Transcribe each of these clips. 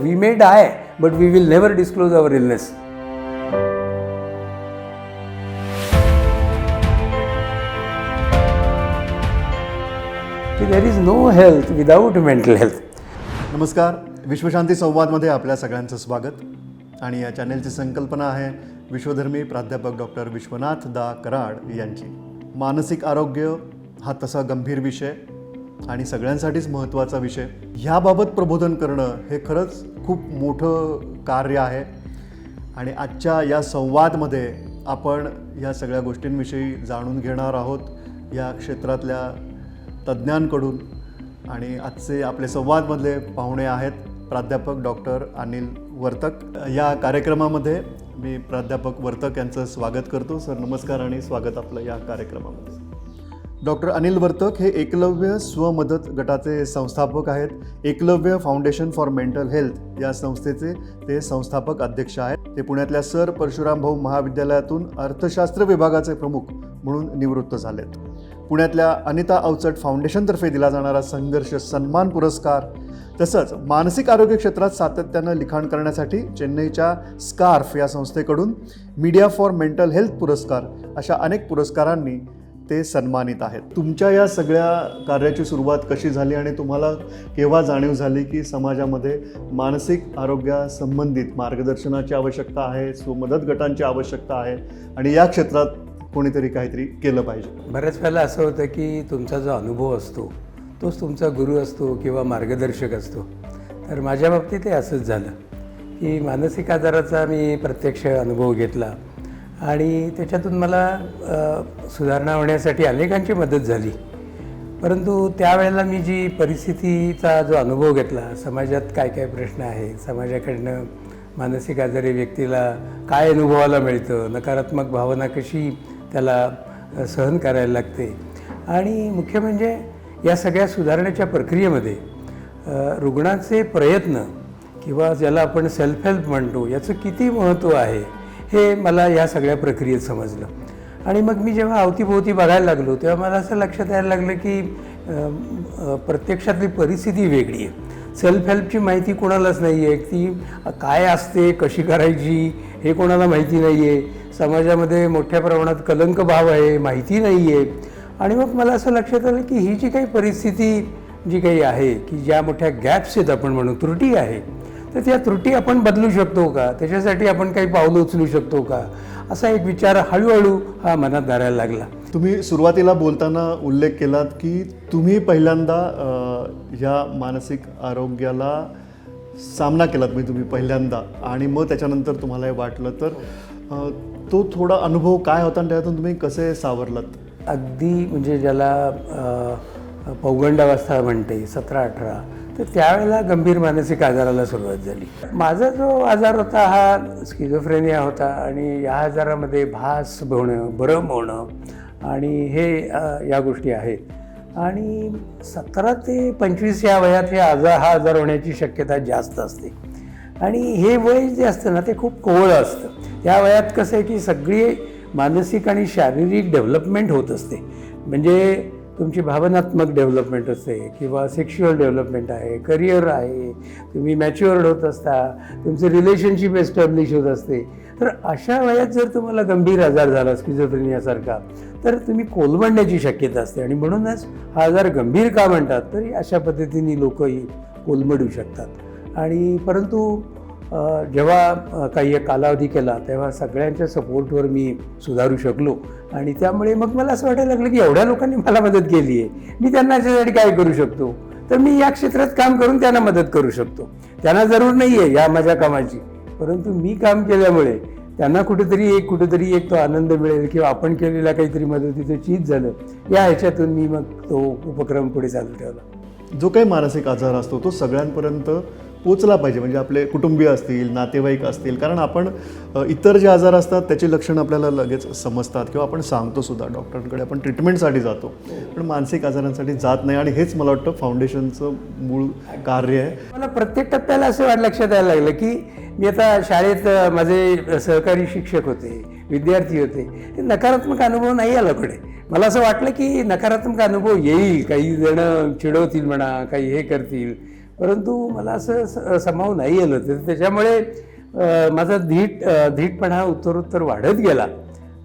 We may die but we will never disclose our illness there is no health without mental health नमस्कार. विश्वशांती संवादमध्ये आपल्या सगळ्यांचं स्वागत. आणि या चॅनेलची संकल्पना आहे विश्वधर्मी प्राध्यापक डॉक्टर विश्वनाथ दा कराड यांची. मानसिक आरोग्य हा तसा गंभीर विषय. आणि सगळ्यांसाठीच महत्त्वाचा विषय. ह्याबाबत प्रबोधन करणं हे खरंच खूप मोठं कार्य आहे. आणि आजच्या या संवादमध्ये आपण या सगळ्या गोष्टींविषयी जाणून घेणार आहोत या क्षेत्रातल्या तज्ज्ञांकडून. आणि आजचे आपले संवादमधले पाहुणे आहेत प्राध्यापक डॉक्टर अनिल वर्तक. या कार्यक्रमामध्ये मी प्राध्यापक वर्तक यांचं स्वागत करतो. सर नमस्कार आणि स्वागत आपलं या कार्यक्रमामध्ये. डॉक्टर अनिल वर्तक हे एकलव्य स्वमदत गटाचे संस्थापक आहेत. Eklavya foundation for mental health या संस्थेचे ते संस्थापक अध्यक्ष आहेत. ते पुण्यातल्या सर परशुराम भाऊ महाविद्यालयातून अर्थशास्त्र विभागाचे प्रमुख म्हणून निवृत्त झालेत. पुण्यातल्या अनिता अवचट फाउंडेशनतर्फे दिला जाणारा संघर्ष सन्मान पुरस्कार तसंच मानसिक आरोग्य क्षेत्रात सातत्यानं लिखाण करण्यासाठी चेन्नईच्या स्कार्फ या संस्थेकडून मीडिया फॉर मेंटल हेल्थ पुरस्कार अशा अनेक पुरस्कारांनी ते सन्मानित आहेत. तुमच्या या सगळ्या कार्याची सुरुवात कशी झाली आणि तुम्हाला केव्हा जाणीव झाली की समाजामध्ये मानसिक आरोग्यासंबंधित मार्गदर्शनाची आवश्यकता आहे स्वमदत गटांची आवश्यकता आहे आणि या क्षेत्रात कोणीतरी काहीतरी केलं पाहिजे? बऱ्याच वेळेला असं होतं की तुमचा जो अनुभव असतो तोच तुमचा गुरु असतो किंवा मार्गदर्शक असतो. तर माझ्या बाबतीत ते असंच झालं की मानसिक आजाराचा मी प्रत्यक्ष अनुभव घेतला. आणि त्याच्यातून मला सुधारणा होण्यासाठी अनेकांची मदत झाली. परंतु त्यावेळेला मी जी परिस्थितीचा जो अनुभव घेतला समाजात काय काय प्रश्न आहेत समाजाकडनं मानसिक आजारी व्यक्तीला काय अनुभवाला मिळतं नकारात्मक भावना कशी त्याला सहन करायला लागते आणि मुख्य म्हणजे या सगळ्या सुधारण्याच्या प्रक्रियेमध्ये रुग्णाचे प्रयत्न किंवा ज्याला आपण सेल्फ हेल्प म्हणतो याचं किती महत्त्व आहे? हे मला या सगळ्या प्रक्रियेत समजलं. आणि मग मी जेव्हा अवतीभोवती बघायला लागलो तेव्हा मला असं लक्षात यायला लागलं की प्रत्यक्षातली परिस्थिती वेगळी आहे. सेल्फ हेल्पची माहिती कोणालाच नाही आहे ती काय असते कशी करायची हे कोणाला माहिती नाही आहे समाजामध्ये मोठ्या प्रमाणात कलंक भाव आहे माहिती नाही आहे आणि मग मला असं लक्षात आलं की ही जी काही परिस्थिती जी काही आहे की ज्या मोठ्या गॅप्स आहेत आपण म्हणू त्रुटी आहे तर त्या त्रुटी आपण बदलू शकतो का? त्याच्यासाठी आपण काही पावलं उचलू शकतो का? असा एक विचार हळूहळू हा मनात धरायला लागला. तुम्ही सुरुवातीला बोलताना उल्लेख केलात की तुम्ही पहिल्यांदा ह्या मानसिक आरोग्याला सामना केलात म्हणजे तुम्ही पहिल्यांदा आणि मग त्याच्यानंतर तुम्हाला हे वाटलं. तर तो थोडा अनुभव काय होता आणि त्यातून तुम्ही कसे सावरलात? अगदी म्हणजे ज्याला पौगंडावस्था म्हणते सतरा अठरा. तर त्यावेळेला गंभीर मानसिक आजाराला सुरुवात झाली. माझा जो आजार होता हा स्किझोफ्रेनिया होता आणि या आजारामध्ये भास होणं भरम होणं आणि हे या गोष्टी आहेत. आणि सतरा ते पंचवीस या वयात हे आजार हा आजार होण्याची शक्यता जास्त असते. आणि हे वय जे असतं ना ते खूप कोवळं असतं. त्या वयात कसं आहे की सगळी मानसिक आणि शारीरिक डेव्हलपमेंट होत असते. म्हणजे तुमची भावनात्मक डेव्हलपमेंट असते किंवा सेक्शुअल डेव्हलपमेंट आहे करिअर आहे तुम्ही मॅच्युअर्ड होत असता तुमचे रिलेशनशिप एस्टॅब्लिश होत असते. तर अशा वयात जर तुम्हाला गंभीर आजार झाला स्किझोफ्रेनियासारखा तर तुम्ही कोलमडण्याची शक्यता असते. आणि म्हणूनच हा आजार गंभीर का म्हणतात तरी अशा पद्धतीने लोकही कोलमडू शकतात. आणि परंतु जेव्हा काही एक कालावधी केला तेव्हा सगळ्यांच्या सपोर्टवर मी सुधारू शकलो. आणि त्यामुळे मग मला असं वाटायला लागलं की एवढ्या लोकांनी मला मदत केली आहे. मी त्यांना याच्यासाठी काय करू शकतो? तर मी या क्षेत्रात काम करून त्यांना मदत करू शकतो. त्यांना जरूर नाही आहे या माझ्या कामाची. परंतु मी काम केल्यामुळे त्यांना कुठेतरी एक कुठेतरी एक तो आनंद मिळेल किंवा आपण केलेल्या काहीतरी मदतीचं चीज झालं. या ह्याच्यातून मी मग तो उपक्रम पुढे चालू ठेवला. जो काही मानसिक आजार असतो तो सगळ्यांपर्यंत पोचला पाहिजे. म्हणजे आपले कुटुंबीय असतील नातेवाईक असतील कारण आपण इतर जे आजार असतात त्याची लक्षणं आपल्याला लगेच समजतात किंवा आपण सांगतो सुद्धा डॉक्टरांकडे. आपण ट्रीटमेंटसाठी जातो. पण मानसिक आजारांसाठी जात नाही आणि हेच मला वाटतं फाउंडेशनचं मूळ कार्य आहे. मला प्रत्येक टप्प्याला असं वाट लक्षात यायला लागलं की मी आता शाळेत माझे सहकारी शिक्षक होते विद्यार्थी होते. ते नकारात्मक अनुभव नाही आला मला असं वाटलं की नकारात्मक अनुभव येईल. काही जण चिडवतील म्हणा काही हे करतील. परंतु मला असं स- समाव नाही आलं. तर त्याच्यामुळे माझा धीट धीटपणा उत्तरोत्तर वाढत गेला.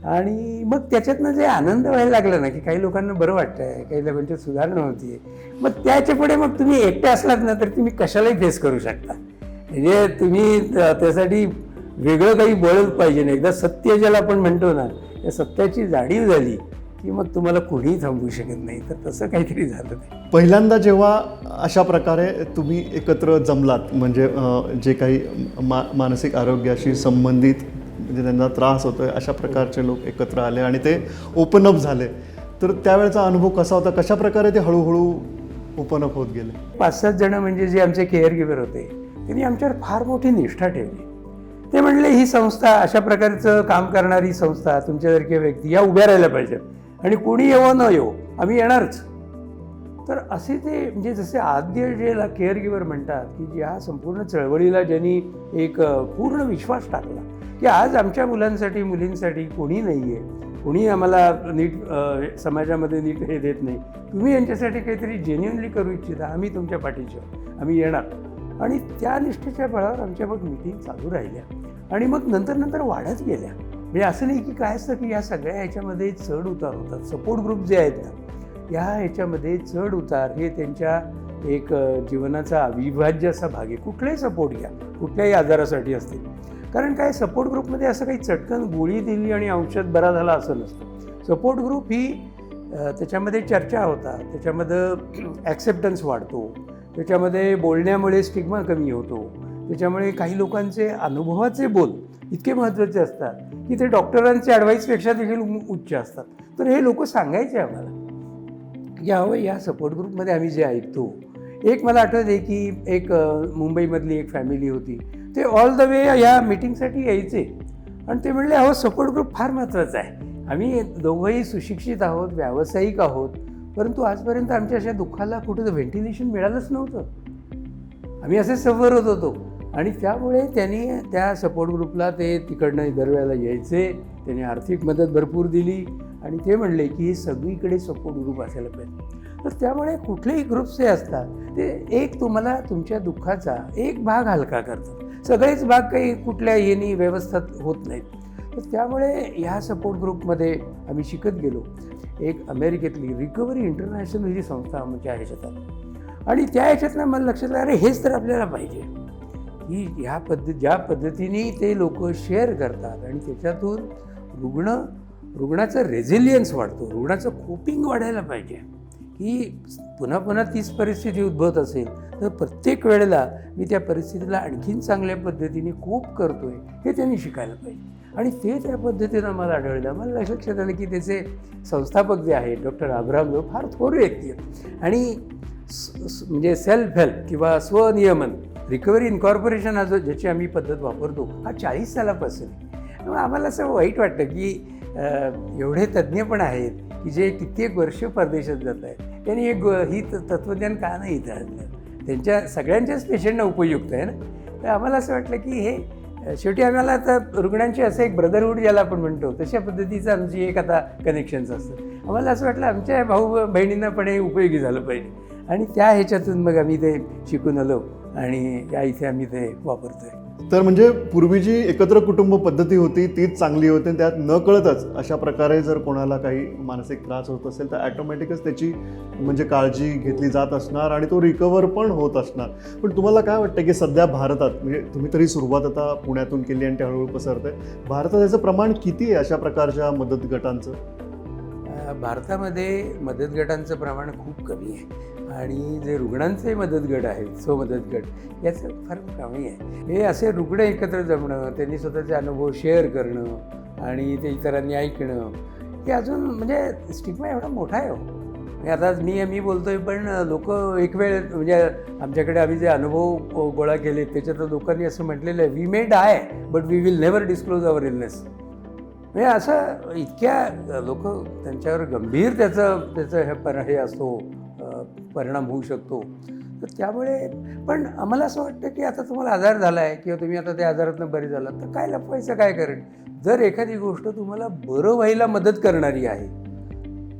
आणि मग त्याच्यातनं जे आनंद व्हायला लागला ना की काही लोकांना बरं वाटतंय काही लोकांची सुधारणा होतीये मग त्याच्या पुढे मग तुम्ही एकटे असलात ना तर तुम्ही कशालाही फेस करू शकता. म्हणजे तुम्ही त्यासाठी वेगळं काही बळच पाहिजे नाही एकदा सत्य ज्याला आपण म्हणतो ना त्या सत्याची जाणीव झाली. की मग तुम्हाला कोणीही थांबवू शकत नाही. तर तसं काहीतरी झालं ते. पहिल्यांदा जेव्हा अशा प्रकारे तुम्ही एकत्र जमलात म्हणजे जे काही मा मानसिक आरोग्याशी संबंधित म्हणजे त्यांना त्रास होतोय अशा प्रकारचे लोक एकत्र आले आणि ते ओपन अप झाले तर त्यावेळेचा अनुभव कसा होता? कशा प्रकारे ते हळूहळू ओपन अप होत गेले? पाच सात जण म्हणजे जे आमचे केअर गिव्हर होते त्यांनी आमच्यावर फार मोठी निष्ठा ठेवली. ते म्हणले ही संस्था अशा प्रकारचं काम करणारी संस्था तुमच्यासारख्या व्यक्ती या उभ्या राहायला पाहिजेत. आणि कोणी येवो न येवो आम्ही येणारच. तर असे ते म्हणजे जसे आद्य जेला केअर गिव्हर म्हणतात की ज्या संपूर्ण चळवळीला ज्यांनी एक पूर्ण विश्वास टाकला की आज आमच्या मुलांसाठी मुलींसाठी कोणी नाही आहे कोणी आम्हाला नीट समाजामध्ये नीट हे देत नाही. तुम्ही यांच्यासाठी काहीतरी जेन्युनली करू इच्छिता आम्ही तुमच्या पाठीचे आम्ही येणार. आणि त्या निष्ठेच्या बळावर आमच्या मग मिटिंग चालू राहिल्या. आणि मग नंतर नंतर वाढत गेल्या. म्हणजे असं नाही की काय असतं की या सगळ्या ह्याच्यामध्ये चढ उतार होतात. सपोर्ट ग्रुप जे आहेत ना या ह्याच्यामध्ये चढ उतार हे त्यांच्या एक जीवनाचा अविभाज्य असा भाग आहे. कुठलाही सपोर्ट घ्या कुठल्याही आजारासाठी असतील. कारण काय सपोर्ट ग्रुपमध्ये असं काही चटकन गोळी दिली आणि औषध बरा झाला असं नसतं. सपोर्ट ग्रुप ही त्याच्यामध्ये चर्चा होतात त्याच्यामध्ये ॲक्सेप्टन्स वाढतो त्याच्यामध्ये बोलण्यामुळे स्टिग्मा कमी होतो त्याच्यामुळे काही लोकांचे अनुभवाचे बोल इतके महत्त्वाचे असतात की ते डॉक्टरांचे ॲडवाईसपेक्षा देखील उ- उच्च असतात. तर हे लोक सांगायचे आम्हाला. या हवं या सपोर्ट ग्रुपमध्ये आम्ही जे ऐकतो एक मला आठवत आहे की एक मुंबईमधली एक फॅमिली होती. ते ऑल द वे या मिटिंगसाठी यायचे. आणि ते म्हणले अहो सपोर्ट ग्रुप फार महत्त्वाचा आहे. आम्ही दोघंही सुशिक्षित आहोत व्यावसायिक आहोत. परंतु आजपर्यंत आमच्या अशा दुःखाला कुठं व्हेंटिलेशन मिळालंच नव्हतं. आम्ही असे सफर होत होतो. आणि त्यामुळे त्यांनी त्या सपोर्ट ग्रुपला ते तिकडनं दरवेळेला यायचे. त्यांनी आर्थिक मदत भरपूर दिली आणि ते म्हणले की सगळीकडे सपोर्ट ग्रुप असायला पाहिजे. तर त्यामुळे कुठलेही ग्रुप्स जे असतात ते एक तुम्हाला तुमच्या दुःखाचा एक भाग हलका करतात. सगळेच भाग काही कुठल्या येणी व्यवस्थित होत नाहीत. तर त्यामुळे ह्या सपोर्ट ग्रुपमध्ये आम्ही शिकत गेलो. एक अमेरिकेतली रिकव्हरी इंटरनॅशनल ही संस्था आमच्या ह्याच्यात आली. आणि त्या ह्याच्यातनं मला लक्षात आलं अरे हेच तर आपल्याला पाहिजे. की ह्या पद्धत ज्या पद्धतीने ते लोक शेअर करतात आणि त्याच्यातून रुग्ण रुग्णाचं रेझिलियन्स वाढतो. रुग्णाचं कोपिंग वाढायला पाहिजे. की पुन्हा पुन्हा तीच परिस्थिती उद्भवत असेल तर प्रत्येक वेळेला मी त्या परिस्थितीला आणखीन चांगल्या पद्धतीने कोप आहे हे त्यांनी शिकायला पाहिजे. आणि ते त्या पद्धतीनं मला आढळलं. मला लक्षात आलं की त्याचे संस्थापक जे आहेत डॉक्टर अब्राम जो फार थोर व्यक्ती आहेत. आणि म्हणजे सेल्फ हेल्प किंवा स्वनियमन रिकव्हरी इन्कॉर्पोरेशन हा जो ज्याची आम्ही पद्धत वापरतो हा चाळीस सालापासून आहे. मग आम्हाला असं वाईट वाटतं की एवढे तज्ज्ञ पण आहेत की जे कित्येक वर्ष परदेशात जात आहेत. त्यांनी एक ही त- तत्त्वज्ञान का नाही इथं आणलं त्यांच्या सगळ्यांच्याच पेशंटना उपयुक्त आहे ना? तर आम्हाला असं वाटलं की हे शेवटी आम्हाला आता रुग्णांची असं एक ब्रदरहूड ज्याला आपण म्हणतो तशा पद्धतीचं आमची एक आता कनेक्शन्स असतं आम्हाला असं वाटलं आमच्या भाऊ बहिणींना पण हे उपयोगी झालं पाहिजे. आणि त्या ह्याच्यातून मग आम्ही ते शिकून आलो. आणि या इथे आम्ही ते वापरतोय. तर म्हणजे पूर्वी जी एकत्र कुटुंब पद्धती होती तीच चांगली होती आणि त्यात न कळतच अशा प्रकारे जर कोणाला काही मानसिक त्रास होत असेल तर ॲटोमॅटिकच त्याची म्हणजे काळजी घेतली जात असणार आणि तो रिकवर पण होत असणार. पण तुम्हाला काय वाटतं की सध्या भारतात म्हणजे तुम्ही तरी सुरुवात आता पुण्यातून केली आणि ते हळूहळू पसरतंय भारतात याचं प्रमाण किती आहे अशा प्रकारच्या मदत गटांचं? भारतामध्ये मदत गटांचं प्रमाण खूप कमी आहे. आणि जे रुग्णांचे मदत गट आहेत स्वमदत गट याचं फार कमी आहे. हे असे रुग्ण एकत्र जमणं त्यांनी स्वतःचे अनुभव शेअर करणं आणि ते इतरांनी ऐकणं हे अजून म्हणजे स्टिग्मा एवढा मोठा आहे हो. म्हणजे आता मी मी आहे पण लोक एक वेळ म्हणजे आमच्याकडे आम्ही जे अनुभव गोळा केले त्याच्यात लोकांनी असं म्हटलेलं आहे we may die but we will never disclose our illness म्हणजे असं इतक्या लोक त्यांच्यावर गंभीर त्याचं त्याचं हे पर हे असतो. परिणाम होऊ शकतो. तर त्यामुळे पण आम्हाला असं वाटतं की आता तुम्हाला आजार झाला आहे किंवा तुम्ही आता त्या आजारातनं बरे झालात तर काय लपवायचं काय करेन? जर एखादी गोष्ट तुम्हाला बरं व्हायला मदत करणारी आहे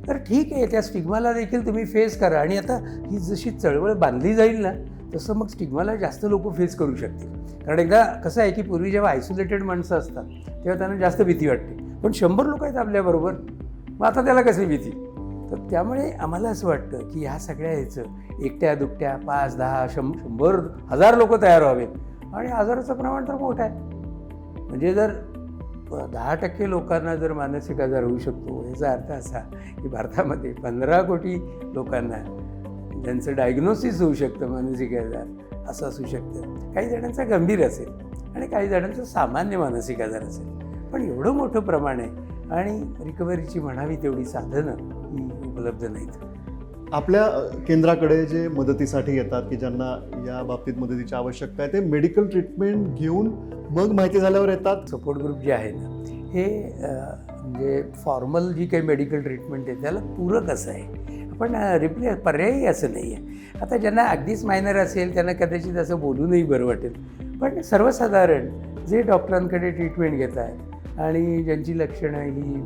तर ठीक आहे त्या स्टिग्माला देखील तुम्ही फेस करा. आणि आता ही जशी चळवळ बांधली जाईल ना तसं मग स्टिग्माला जास्त लोक फेस करू शकतील. कारण एकदा कसं आहे की पूर्वी जेव्हा आयसोलेटेड माणसं असतात तेव्हा त्यांना जास्त भीती वाटते. पण शंभर लोक आहेत आपल्याबरोबर मग आता त्याला कशी भीती? तर त्यामुळे आम्हाला असं वाटतं की ह्या सगळ्या ह्याचं एकट्या दुकट्या पाच दहा शं शंभर हजार लोक तयार व्हावेत. आणि आजाराचं प्रमाण तर मोठं आहे. म्हणजे जर दहा टक्के लोकांना जर मानसिक आजार होऊ शकतो याचा अर्थ असा की भारतामध्ये पंधरा कोटी लोकांना ज्यांचं डायग्नोसिस होऊ शकतं मानसिक आजार असं असू शकतं. काही जणांचा गंभीर असेल आणि काही जणांचं सामान्य मानसिक आजार असेल. पण एवढं मोठं प्रमाण आहे आणि रिकव्हरीची म्हणावी तेवढी साधनं ही उपलब्ध नाहीत. आपल्या केंद्राकडे जे मदतीसाठी येतात की ज्यांना या बाबतीत मदतीची आवश्यकता आहे ते मेडिकल ट्रीटमेंट घेऊन मग माहिती झाल्यावर येतात? सपोर्ट ग्रुप जे आहे ना हे म्हणजे फॉर्मल जी काही मेडिकल ट्रीटमेंट आहे त्याला पूरक असं आहे. पण रिप्ले पर्यायी असं नाही आहे. आता ज्यांना अगदीच मायनर असेल त्यांना कदाचित असं बोलूनही बरं वाटेल. पण सर्वसाधारण जे डॉक्टरांकडे ट्रीटमेंट घेत आहेत आणि ज्यांची लक्षणं ही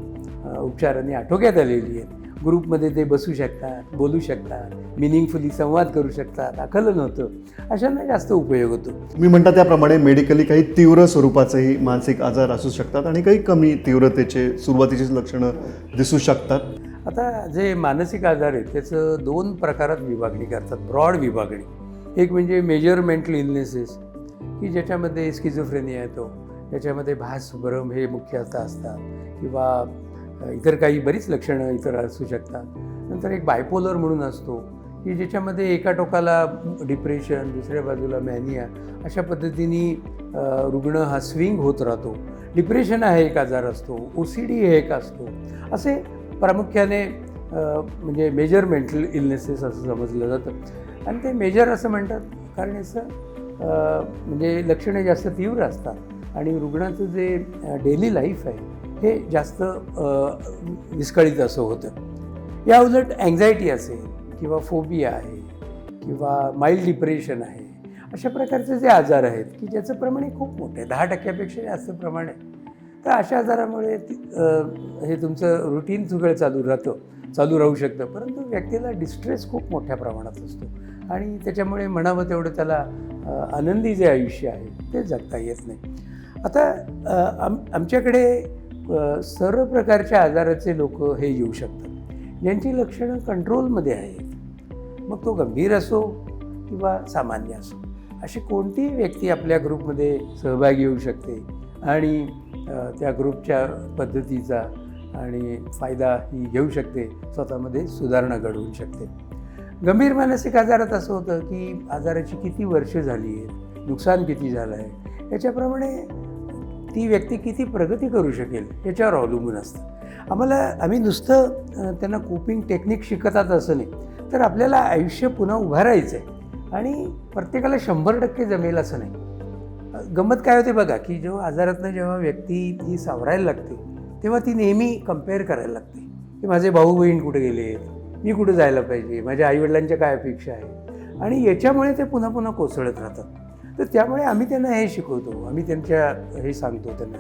उपचारांनी आटोक्यात आलेली आहेत. ग्रुपमध्ये ते बसू शकतात बोलू शकतात मिनिंगफुली संवाद करू शकतात आकलन होतं. अशांना जास्त उपयोग होतो. मी म्हणता त्याप्रमाणे मेडिकली काही तीव्र स्वरूपाचेही मानसिक आजार असू शकतात आणि काही कमी तीव्रतेचे सुरुवातीची लक्षणं दिसू शकतात. आता जे मानसिक आजार आहेत त्याचं दोन प्रकारात विभागणी करतात. ब्रॉड विभागणी. एक म्हणजे मेजर मेंटल इलनेसेस की ज्याच्यामध्ये स्किझोफ्रेनिया येतो. याच्यामध्ये भास भ्रम हे मुख्यतः असतात. किंवा इतर काही बरीच लक्षणं इतर असू शकतात. नंतर एक बायपोलर म्हणून असतो की ज्याच्यामध्ये एका टोकाला डिप्रेशन दुसऱ्या बाजूला मॅनिया अशा पद्धतीने रुग्ण हा स्विंग होत राहतो. डिप्रेशन हा एक आजार असतो ओ सी डी हे एक असतो. असे प्रामुख्याने म्हणजे मेजर मेंटल इलनेसेस असं समजलं जातं. आणि ते मेजर असं म्हणतात कारण याचं म्हणजे लक्षणे जास्त तीव्र असतात. आणि रुग्णाचं जे डेली लाईफ आहे हे जास्त विस्कळीत असं होतं. या उलट अँझायटी असेल किंवा फोबिया आहे किंवा माइल्ड डिप्रेशन आहे अशा प्रकारचे जे आजार आहेत की ज्याचं प्रमाण हे खूप मोठं आहे दहा टक्क्यापेक्षा जास्त प्रमाण आहे. तर अशा आजारामुळे हे तुमचं रुटीन सगळं चालू राहतं चालू राहू शकतं. परंतु व्यक्तीला डिस्ट्रेस खूप मोठ्या प्रमाणात असतो. आणि त्याच्यामुळे म्हणावं तेवढं त्याला आनंदी जे आयुष्य आहे ते जगता येत नाही. आता आम आमच्याकडे सर्व प्रकारच्या आजाराचे लोक हे येऊ शकतात. ज्यांची लक्षणं कंट्रोलमध्ये आहेत. मग तो गंभीर असो किंवा सामान्य असो. अशी कोणतीही व्यक्ती आपल्या ग्रुपमध्ये सहभागी होऊ शकते. आणि त्या ग्रुपच्या पद्धतीचा आणि फायदा ही घेऊ शकते. स्वतःमध्ये सुधारणा घडवू शकते. गंभीर मानसिक आजारात असं होतं की आजाराची किती वर्ष झाली आहेत? नुकसान किती झालं आहे? याच्याप्रमाणे ती व्यक्ती किती प्रगती करू शकेल याच्यावर अवलंबून असतं. आम्हाला आम्ही नुसतं त्यांना कोपिंग टेक्निक शिकतात असं नाही तर आपल्याला आयुष्य पुन्हा उभारायचं आहे. आणि प्रत्येकाला शंभर टक्के जमेल असं नाही. गंमत काय होते बघा की जेव्हा आजारातनं जेव्हा व्यक्ती ती सावरायला लागते तेव्हा ती नेहमी कंपेअर करायला लागते की माझे भाऊ बहीण कुठे गेले मी कुठे जायला पाहिजे माझ्या आईवडिलांच्या काय अपेक्षा आहेत? आणि याच्यामुळे ते पुन्हा पुन्हा कोसळत राहतात. तर त्यामुळे आम्ही त्यांना हे शिकवतो आम्ही त्यांच्या हे सांगतो त्यांना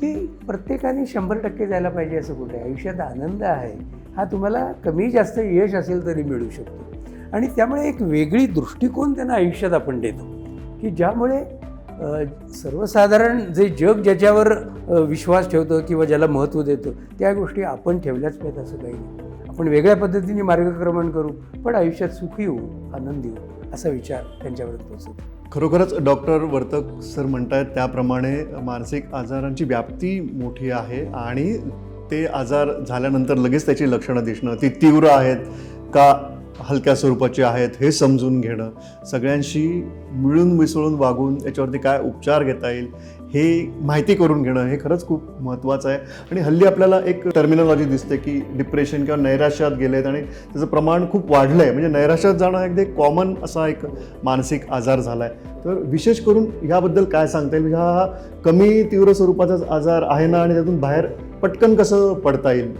की प्रत्येकाने शंभर टक्के जायला पाहिजे असं कुठे? आयुष्यात आनंद आहे हा तुम्हाला कमी जास्त यश असेल तरी मिळू शकतो. आणि त्यामुळे एक वेगळी दृष्टिकोन त्यांना आयुष्यात आपण देतो की ज्यामुळे सर्वसाधारण जे जग ज्याच्यावर विश्वास ठेवतं किंवा ज्याला महत्त्व देतं त्या गोष्टी आपण ठेवल्याच पाहिजेत असं काही नाही. आपण वेगळ्या पद्धतीने मार्गक्रमण करू पण आयुष्यात सुखी होऊ आनंदी होऊ असा विचार त्यांच्यावर पोहोचतो खरोखरच डॉक्टर वर्तक सर म्हणत आहेत त्याप्रमाणे मानसिक आजारांची व्याप्ती मोठी आहे आणि ते आजार झाल्यानंतर लगेच त्याची लक्षणं दिसणं ती तीव्र आहेत का हलक्या स्वरूपाची आहेत हे समजून घेणं सगळ्यांशी मिळून मिसळून वागून याच्यावरती काय उपचार घेता येईल हे माहिती करून घेणं हे खरंच खूप महत्त्वाचं आहे. आणि हल्ली आपल्याला एक टर्मिनॉलॉजी दिसते की डिप्रेशन किंवा नैराश्यात गेलेत आणि त्याचं प्रमाण खूप वाढलं आहे म्हणजे नैराश्यात जाणं अगदी कॉमन असा एक मानसिक आजार झाला आहे तर विशेष करून ह्याबद्दल काय सांगता येईल? म्हणजे हा कमी तीव्र स्वरूपाचा आजार आहे ना आणि त्यातून बाहेर पटकन कसं पडता येईल?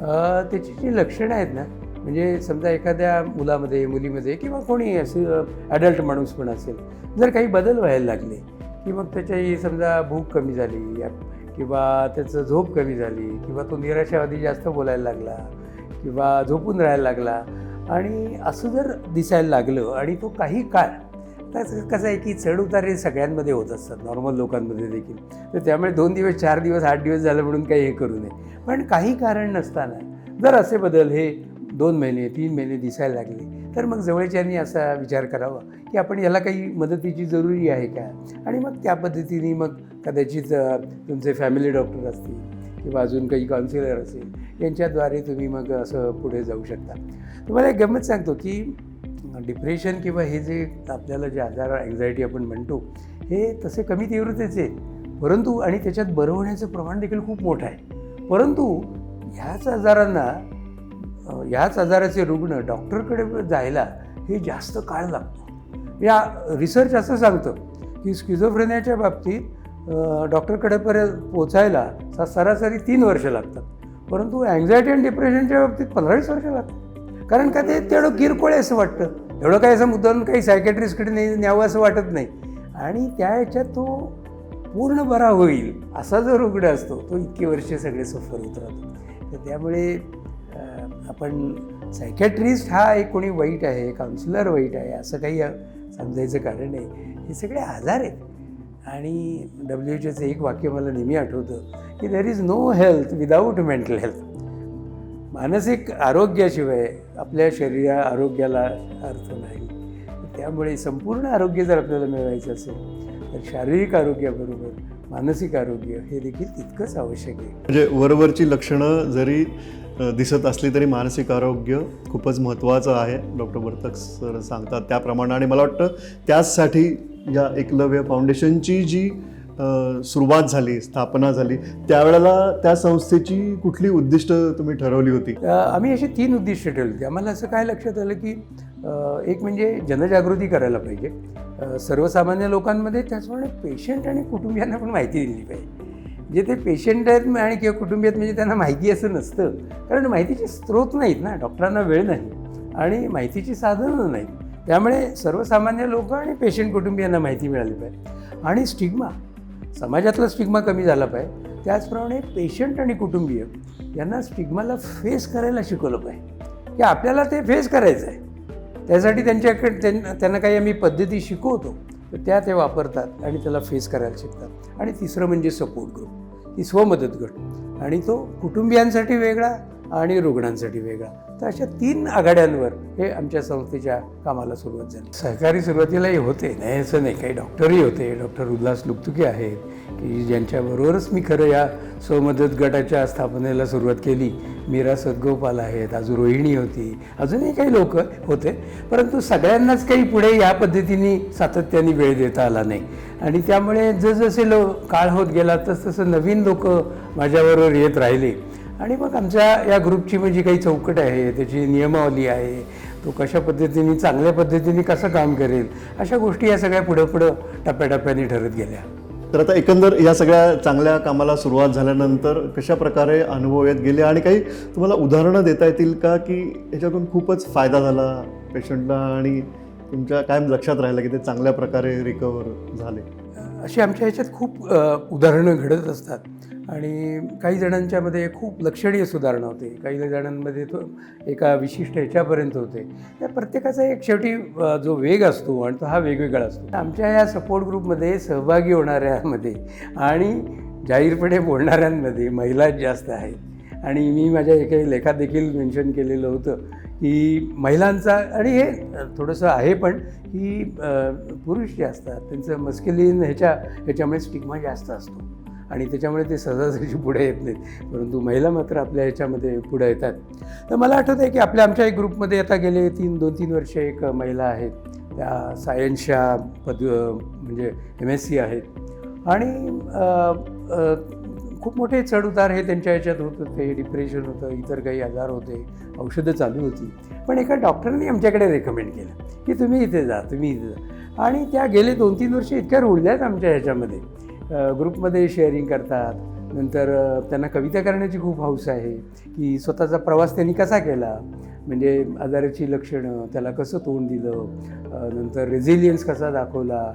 त्याची जी लक्षणं आहेत ना म्हणजे समजा एखाद्या मुलामध्ये मुलीमध्ये किंवा कोणी असं ॲडल्ट माणूस पण असेल जर काही बदल व्हायला लागले की मग त्याच्याही समजा भूक कमी झाली या- किंवा त्याचं झोप कमी झाली किंवा तो निराशावादी जास्त बोलायला लागला किंवा झोपून राहायला लागला. आणि असं जर दिसायला लागलं आणि तो काही काळ तर कसं आहे की चढउतार हे सगळ्यांमध्ये होत असतात नॉर्मल लोकांमध्ये देखील. तर त्यामुळे दोन दिवस चार दिवस आठ दिवस झालं म्हणून काही हे करू नये. पण काही कारण नसताना जर असे बदल हे दोन महिने तीन महिने दिसायला लागले तर मग जवळच्यांनी असा विचार करावा की आपण याला काही मदतीची जरुरी आहे का? आणि मग त्या पद्धतीने मग कदाचित तुमचे फॅमिली डॉक्टर असतील किंवा अजून काही काउन्सिलर असेल यांच्याद्वारे तुम्ही मग असं पुढे जाऊ शकता. तुम्हाला एक गंमत सांगतो की डिप्रेशन किंवा हे जे आपल्याला जे आजार अँझायटी आपण म्हणतो हे तसे कमी तीव्रतेचे आहेत. परंतु आणि त्याच्यात बरं होण्याचं प्रमाण देखील खूप मोठं आहे. परंतु ह्याच आजारांना ह्याच आजाराचे रुग्ण डॉक्टरकडे जायला हे जास्त काळ लागतो. या रिसर्च असं सांगतं की स्किझोफ्रेनियाच्या बाबतीत डॉक्टरकडेपर्यंत डॉक्टरकडे पर्यंत पोचायला सा सरासरी तीन वर्ष लागतात. परंतु अँझायटी आणि डिप्रेशनच्या बाबतीत पंधरावीस वर्ष लागतात. कारण का ते तेवढं किरकोळ असं वाटतं. एवढं काही असं मुद्दाम काही सायकॅट्रिस्टकडे नाही न्यावं असं वाटत नाही. आणि त्या ह्याच्यात तो पूर्ण बरा होईल असा जो रुग्ण असतो तो इतके वर्ष सगळे सफर होत राहतो तर त्यामुळे आपण सायकॅट्रिस्ट हा एक कोणी वाईट आहे काउन्सिलर वाईट आहे असं काही समजायचं कारण नाही. हे सगळे आजार आहेत. आणि डब्ल्यू एच ओचं एक वाक्य मला नेहमी आठवतं की there is no health without mental health मानसिक आरोग्याशिवाय आपल्या शरीरा आरोग्याला अर्थ नाही. त्यामुळे संपूर्ण आरोग्य जर आपल्याला मिळवायचं असेल तर शारीरिक आरोग्याबरोबर मानसिक आरोग्य हे देखील तितकंच आवश्यक आहे. म्हणजे वरवरची लक्षणं जरी दिसत असली तरी मानसिक आरोग्य खूपच महत्त्वाचं आहे. डॉक्टर बर्तक सर सांगतात त्याप्रमाणे आणि मला वाटतं त्याचसाठी या एकलव्य फाउंडेशनची जी सुरुवात झाली स्थापना झाली त्यावेळेला त्या संस्थेची कुठली उद्दिष्ट तुम्ही ठरवली होती? आम्ही अशी तीन उद्दिष्ट ठेवली होती आम्हाला असं काय लक्षात आलं की एक म्हणजे जनजागृती करायला पाहिजे. सर्वसामान्य लोकांमध्ये त्याचप्रमाणे पेशंट आणि कुटुंबियांना पण माहिती दिली पाहिजे. जे ते पेशंट आहेत आणि किंवा कुटुंबीय आहेत म्हणजे त्यांना माहिती असं नसतं. कारण माहितीचे स्रोत नाहीत ना डॉक्टरांना वेळ नाही आणि माहितीची साधनं नाहीत. त्यामुळे सर्वसामान्य लोक आणि पेशंट कुटुंबियांना माहिती मिळाली पाहिजे. आणि स्टिग्मा समाजातला स्टिग्मा कमी झाला पाहिजे. त्याचप्रमाणे पेशंट आणि कुटुंबीय यांना स्टिग्माला फेस करायला शिकवलं पाहिजे. की आपल्याला ते फेस करायचं आहे त्यासाठी त्यांच्याकडे त्यांना त्यांना काही आम्ही पद्धती शिकवतो. तर त्या ते वापरतात आणि त्याला फेस करायला शिकतात. आणि तिसरं म्हणजे सपोर्ट ग्रुप की स्वमदत गट. आणि तो कुटुंबियांसाठी वेगळा आणि रुग्णांसाठी वेगळा. तर अशा तीन आघाड्यांवर हे आमच्या संस्थेच्या कामाला सुरुवात झाली. सहकारी सुरुवातीलाही होते. नाही असं नाही. काही डॉक्टरही होते. डॉक्टर उल्हास लुकतुके आहेत की ज्यांच्याबरोबरच मी खरं या स्वमदत गटाच्या स्थापनेला सुरुवात केली. मीरा सदगोपाल आहेत अजून रोहिणी होती. अजूनही काही लोक होते. परंतु सगळ्यांनाच काही पुढे या पद्धतीने सातत्याने वेळ देता आला नाही. आणि त्यामुळे जसजसे लो काळ होत गेला तसतसं नवीन लोक माझ्याबरोबर येत राहिले. आणि मग आमच्या या ग्रुपची म्हणजे काही चौकट आहे त्याची नियमावली आहे तो कशा पद्धतीने चांगल्या पद्धतीने कसं काम करेल अशा गोष्टी या सगळ्या पुढं पुढं टप्प्याटप्प्याने ठरत गेल्या. तर आता एकंदर या सगळ्या चांगल्या कामाला सुरुवात झाल्यानंतर कशा प्रकारे अनुभव येत गेले आणि काही तुम्हाला उदाहरणं देता येतील का की याच्यातून खूपच फायदा झाला पेशंटला आणि तुमच्या कायम लक्षात राहिलं की ते चांगल्या प्रकारे रिकवर झाले? अशी आमच्या ह्याच्यात खूप उदाहरणं घडत असतात. आणि काही जणांच्यामध्ये खूप लक्षणीय सुधारणा होते. काही जणांमध्ये तो एका विशिष्ट ह्याच्यापर्यंत होते. त्या प्रत्येकाचा एक शेवटी जो वेग असतो आणि तो हा वेगवेगळा असतो. आमच्या या सपोर्ट ग्रुपमध्ये सहभागी होणाऱ्यामध्ये आणि जाहीरपणे बोलणाऱ्यांमध्ये महिलाच जास्त आहेत. आणि मी माझ्या एका लेखात देखील मेन्शन केलेलं होतं की महिलांचा आणि हे थोडंसं आहे पण की पुरुष जे असतात त्यांचं मस्किलीन ह्याच्या ह्याच्यामुळे स्टिग्मा जास्त असतो. आणि त्याच्यामुळे ते सहजासहजी पुढे येत नाहीत. परंतु महिला मात्र आपल्या ह्याच्यामध्ये पुढे येतात. तर मला आठवतं आहे की आपल्या आमच्या एक ग्रुपमध्ये आता गेले तीन दोन तीन वर्ष एक महिला आहेत. त्या सायन्सच्या पद म्हणजे एम एस सी आहेत. आणि खूप मोठे चढउतार हे त्यांच्या ह्याच्यात होत होते. डिप्रेशन होतं इतर काही आजार होते औषधं चालू होती. पण एका डॉक्टरने आमच्याकडे रेकमेंड केलं की तुम्ही इथे जा तुम्ही इथे जा. आणि त्या गेले दोन तीन वर्ष इतक्या रुळल्यात आमच्या ह्याच्यामध्ये. ग्रुपमध्ये शेअरिंग करतात. नंतर त्यांना कविता करण्याची खूप हौस आहे की स्वतःचा प्रवास त्यांनी कसा केला? म्हणजे आजाराची लक्षणं त्याला कसं तोंड दिलं? नंतर रेझिलियन्स कसा दाखवला?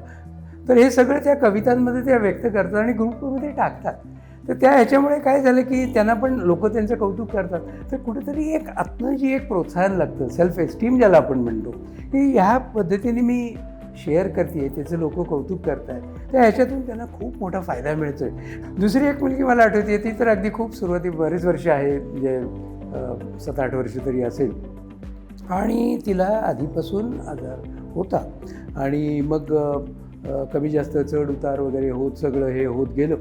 तर हे सगळं त्या कवितांमध्ये त्या व्यक्त करतात आणि ग्रुपमध्ये टाकतात. तर त्या ह्याच्यामुळे काय झालं की त्यांना पण लोक त्यांचं कौतुक करतात. तर कुठेतरी एक आत्मजी एक प्रोत्साहन लागतं सेल्फ एस्टीम ज्याला आपण म्हणतो की ह्या पद्धतीने मी शेअर करते त्याचं लोक कौतुक करत आहेत तर ह्याच्यातून त्यांना खूप मोठा फायदा मिळतो आहे दुसरी एक मुलगी मला आठवते ती तर अगदी खूप सुरुवाती बरेच वर्ष आहे म्हणजे सात आठ वर्ष तरी असेल. आणि तिला आधीपासून आजार होता. आणि मग कमी जास्त चढ उतार वगैरे होत सगळं हे होत गेलं.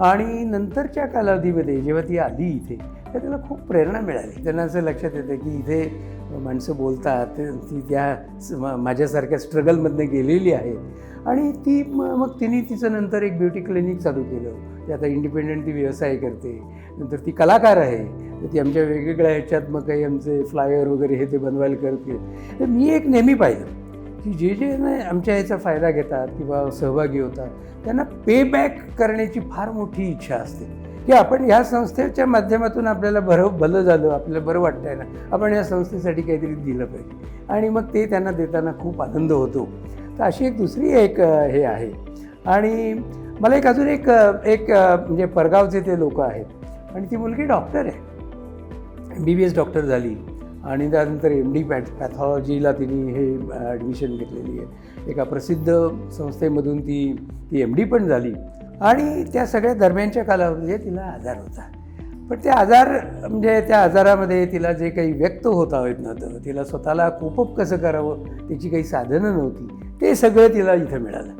आणि नंतरच्या कालावधीमध्ये जेव्हा ती आली इथे तर त्याला खूप प्रेरणा मिळाली. त्यांना असं लक्षात येतं की इथे माणसं बोलतात ती त्या मा- माझ्यासारख्या स्ट्रगलमधनं गेलेली आहे आणि ती मग तिने तिचं नंतर एक ब्युटी क्लिनिक चालू केलं. ती आता इंडिपेंडंट ती व्यवसाय करते. नंतर ती कलाकार आहे. तर ती आमच्या वेगवेगळ्या ह्याच्यात मग काही आमचे फ्लायर वगैरे हे ते बनवायला करते. तर मी एक नेहमी पाहिलं की जे जे ना आमच्या याचा फायदा घेतात किंवा सहभागी होतात त्यांना पे बॅक करण्याची फार मोठी इच्छा असते. की आपण ह्या संस्थेच्या माध्यमातून आपल्याला बरं भलं झालं आपल्याला बरं वाटतं आहे ना आपण या संस्थेसाठी काहीतरी दिलं पाहिजे. आणि मग ते त्यांना देताना खूप आनंद होतो. तर अशी एक दुसरी एक हे आहे. आणि मला एक अजून एक एक म्हणजे परगावचे ते लोक आहेत. आणि ती मुलगी डॉक्टर आहे. M B B S doctor झाली. आणि त्यानंतर एम डी पॅथ पॅथॉलॉजीला तिने हे ॲडमिशन घेतलेली आहे. एका प्रसिद्ध संस्थेमधून ती ती एम डी पण झाली. आणि त्या सगळ्या दरम्यानच्या कालावधीत तिला आजार होता. पण ते आजार म्हणजे त्या आजारामध्ये तिला जे काही व्यक्त होता येत नव्हतं तिला स्वतःला कोपअप कसं करावं त्याची काही साधनं नव्हती ते सगळं तिला इथं मिळालं.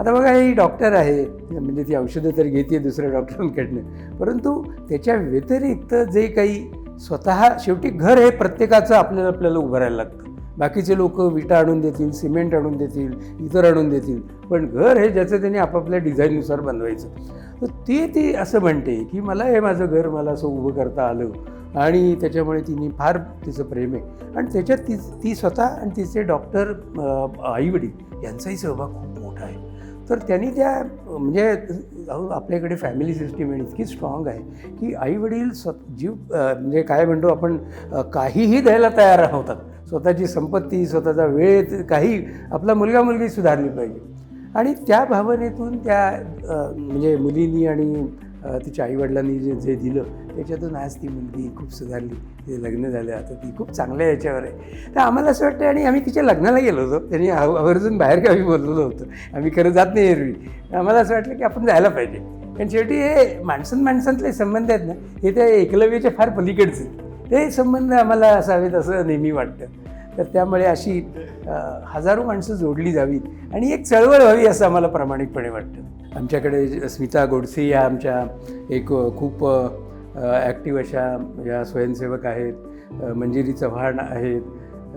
आता बघा ही डॉक्टर आहे म्हणजे ती औषधं तर घेते दुसऱ्या डॉक्टरांकडनं परंतु त्याच्या व्यतिरिक्त जे काही स्वतः शेवटी घर हे प्रत्येकाचं आपल्याला आपल्याला उभारायला लागतं. बाकीचे लोक विटा आणून देतील सिमेंट आणून देतील इतर आणून देतील. पण घर हे ज्याचं त्यांनी आपापल्या डिझाईननुसार बनवायचं. तर ते ती असं म्हणते की मला हे माझं घर मला असं उभं करता आलं आणि त्याच्यामुळे तिने फार तिचं प्रेम आहे. आणि त्याच्यात ती ती स्वतः आणि तिचे डॉक्टर आईवडील यांचाही सहभाग खूप मोठा आहे. तर त्यांनी त्या म्हणजे आपल्याकडे फॅमिली सिस्टीम आहे इतकी स्ट्रॉंग आहे की आईवडील स्व जीव म्हणजे काय म्हणतो आपण काहीही द्यायला तयार होतात स्वतःची संपत्ती स्वतःचा वेळ काही आपला मुलगा मुलगी सुधारली पाहिजे. आणि त्या भावनेतून त्या म्हणजे मुलींनी आणि तिच्या आईवडिलांनी जे जे दिलं त्याच्यातून आज ती मुलगी खूप सुधारली. तिचे लग्न झालं आता ती खूप चांगल्या याच्यावर आहे. तर आम्हाला असं वाटतं आणि आम्ही तिच्या लग्नाला गेलो होतो. त्यांनी आव- आवर्जून बाहेरगावी बोललेलो होतो. आम्ही खरं जात नाही एरवी. आम्हाला असं वाटलं की आपण जायला पाहिजे. कारण शेवटी हे माणसं माणसांतले संबंध आहेत ना हे त्या एकलव्याच्या फार पलीकडचे. ते संबंध आम्हाला असावेत असं नेहमी वाटतं. तर त्यामुळे अशी हजारो माणसं जोडली जावीत आणि एक चळवळ व्हावी असं आम्हाला प्रामाणिकपणे वाटतं. आमच्याकडे स्मिता गोडसे या आमच्या एक खूप ॲक्टिव्ह अशा या स्वयंसेवक आहेत. मंजिरी चव्हाण आहेत.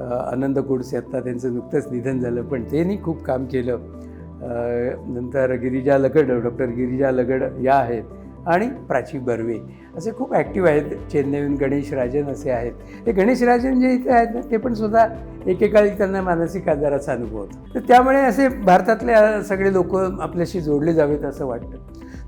आनंद गोडसे आत्ता त्यांचं नुकतंच निधन झालं पण त्यांनी खूप काम केलं. नंतर गिरिजा लगड डॉक्टर गिरिजा लगड या आहेत. आणि प्राची बर्वे. असे खूप ॲक्टिव्ह आहेत. चेन्नईहून गणेश राजन असे आहेत. हे गणेश राजन जे इथे आहेत ना ते पण सुद्धा एकेकाळी त्यांना मानसिक आजाराचा अनुभव होता. तर त्यामुळे असे भारतातले सगळे लोक आपल्याशी जोडले जावेत असं वाटतं.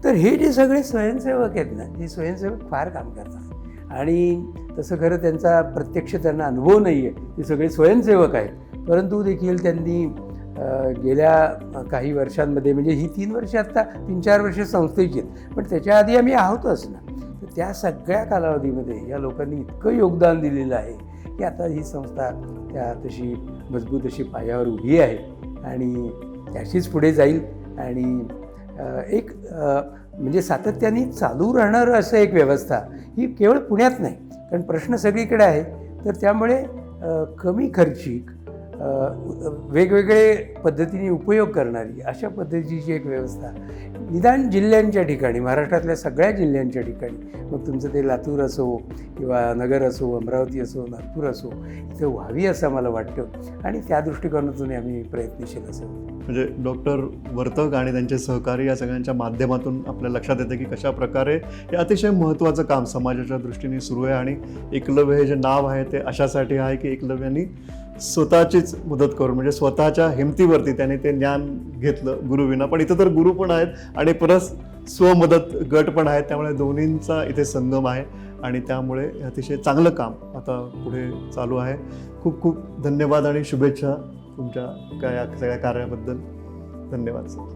तर हे जे सगळे स्वयंसेवक आहेत ना हे स्वयंसेवक फार काम करतात. आणि तसं खरं त्यांचा प्रत्यक्ष त्यांना अनुभव नाही आहे ते सगळे स्वयंसेवक आहेत. परंतु देखील त्यांनी गेल्या काही वर्षांमध्ये म्हणजे ही तीन वर्ष आत्ता तीन चार वर्ष संस्थेची आहेत. पण त्याच्या आधी आम्ही आहोतच ना. तर त्या सगळ्या कालावधीमध्ये या लोकांनी इतकं योगदान दिलेलं आहे की आता ही संस्था त्या तशी मजबूत अशी पायावर उभी आहे आणि त्याशीच पुढे जाईल. आणि एक म्हणजे सातत्याने चालू राहणारं असं एक व्यवस्था ही केवळ पुण्यात नाही कारण प्रश्न सगळीकडे आहे. तर त्यामुळे कमी खर्चिक वेगवेगळे पद्धतीने उपयोग करणारी अशा पद्धतीची एक व्यवस्था. निदान जिल्ह्यांच्या ठिकाणी महाराष्ट्रातल्या सगळ्या जिल्ह्यांच्या ठिकाणी. मग तुमचं ते लातूर असो किंवा नगर असो अमरावती असो नागपूर असो इथं व्हावी असं मला वाटतं. आणि त्या दृष्टिकोनातून आम्ही प्रयत्नशील असतो म्हणजे डॉक्टर वर्तक आणि त्यांचे सहकारी या सगळ्यांच्या माध्यमातून आपल्या लक्षात येतं की कशा प्रकारे हे अतिशय महत्त्वाचं काम समाजाच्या दृष्टीने सुरू आहे आणि एकलव्य हे जे नाव आहे ते अशासाठी आहे की एकलव्यांनी स्वतःचीच मदत करून म्हणजे स्वतःच्या हिमतीवरती त्याने ते ज्ञान घेतलं गुरुविना. पण इथं तर गुरु पण आहेत आणि परस स्वमदत गट पण आहेत. त्यामुळे दोन्हींचा इथे संगम आहे आणि त्यामुळे अतिशय चांगलं काम आता पुढे चालू आहे. खूप खूप धन्यवाद आणि शुभेच्छा तुमच्या या सगळ्या कार्याबद्दल. धन्यवाद सर.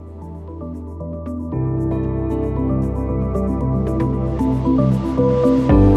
आहे